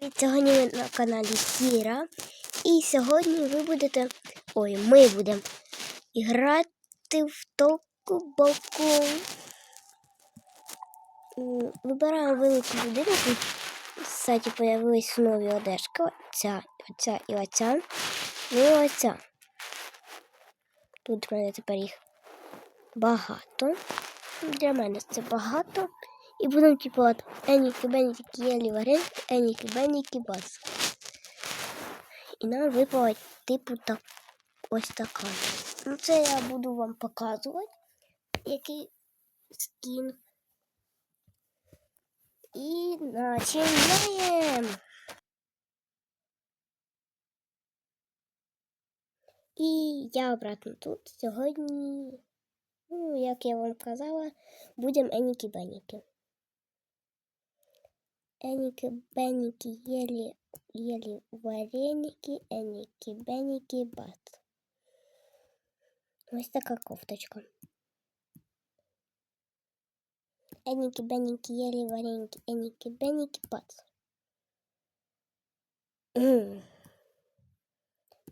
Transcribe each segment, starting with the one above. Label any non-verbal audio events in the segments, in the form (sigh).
Сьогодні ви на каналі Кіра. І сьогодні ви будете. Ой, ми будемо грати в току боку. Вибираємо велику людину. В появились нові одежки. Оця, оця і оця. Ну і оця. Тут в мене тепер їх багато. Для мене це багато. І будемо типу от Еніки, Беніки, Кієлі, Вареники, Еніки, Беніки, Бас. І нам випала типу так, ось така. Ну це я буду вам показувати, який скін. І починаємо. І я обратно тут сьогодні, ну, як я вам казала, будемо Еніки-Беніки. Эники, Бенники, ели, ели вареники, Эники, Бенники, бат. Ось така кофточка. Эники, Бенники, ели вареники, Эники, Бенники, бат. (clears throat)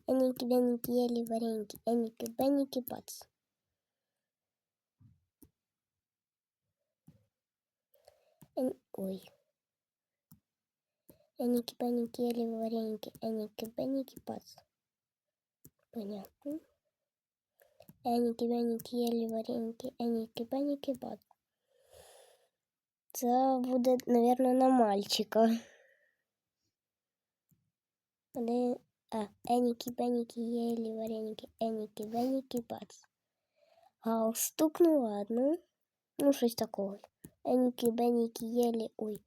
Эники, Бенники, ели вареники, Эники, Бенники, бат. Ой. Эники, паники, ели вареники, эники, беники, пац. Понятно. Эники, беники, ели вареники, эники, беники, пац. Це буде, наверное, на мальчика. А, эники, беники, ели вареники, эники, беники, пац. Галстук, ну ладно. Ну, щось такого. Эники, беники, ели, ой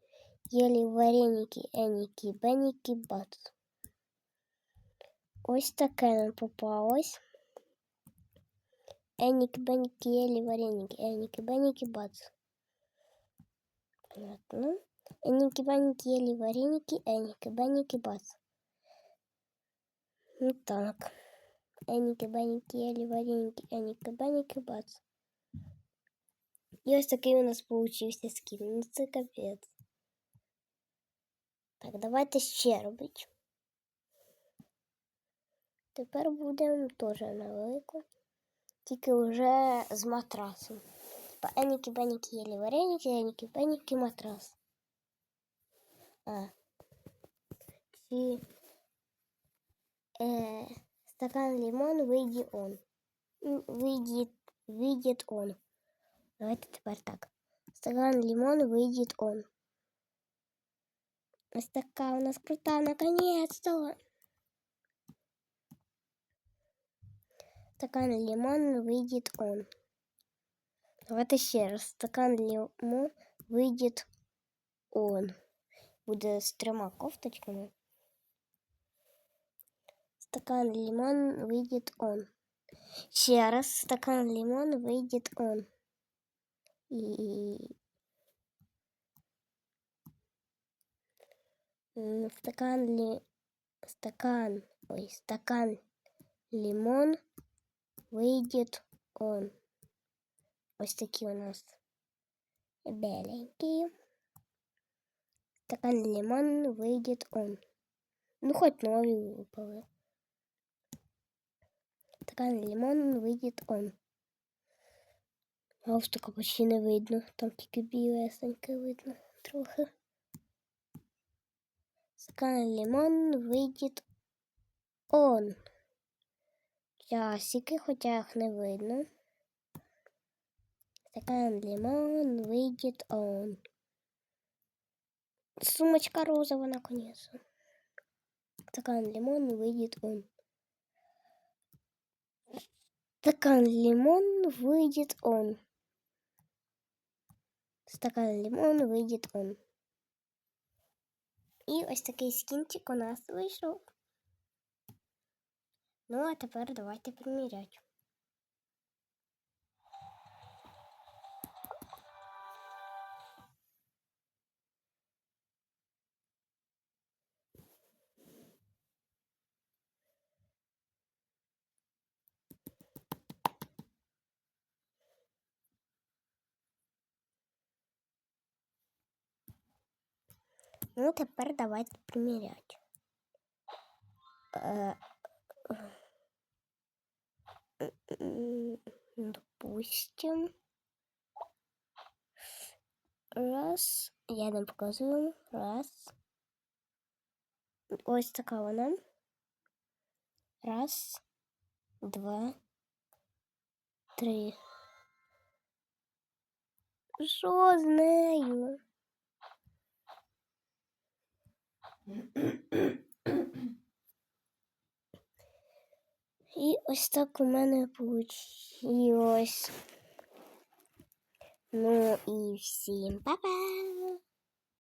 Єлі вареники, еніки, беніки, бац. Ось таке нам попалось. Еніки, беніки, єлі вареники, еніки, беніки, бац. Понятно. Еніки, беніки, єлі вареники, еніки, беніки, бац. Ну так. Еніки, беніки, єлі вареники, еніки, беніки, бац. І ось такий у нас получився скін. Ну це капець. Так, давайте ще робити. Тепер будемо теж на велику, тільки вже з матрасом. Типа еніки, беніки, єлі вареники, еніки, беніки, матрас. А. Чи е, стакан лимон вийде он. Вийде, вийде он. Давайте тепер так. Стакан лимон вийде он. Ось така у нас крута, наконец-то. Стакан лимон выйдет он. Давайте ще раз. Стакан лимон выйдет он. Буде з трьома кофточками. Стакан лимон выйдет он. Ще раз. Стакан лимон выйдет он. И стакан ли стакан ой стакан лимон выйдет он ось такі у нас беленькие стакан лимон выйдет он ну хоть нові випали стакан лимон выйдет он галстука почти не видно там тільки білесеньке видно трохи Стакан лимон выйдет он. Часики, хотя их не видно. Стакан лимон выйдет он. Сумочка розовая наконец. Стакан лимон выйдет он. Стакан лимон выйдет он. Стакан лимон выйдет он. І ось такий скінчик у нас вийшов. Ну, а тепер давайте приміряти. Ну, тепер давайте м, Допустим. Раз. Я не показую. Раз. Ось така вона. Раз, два, три. Що з І ось так у мене вийшло. Ну і всім па-па!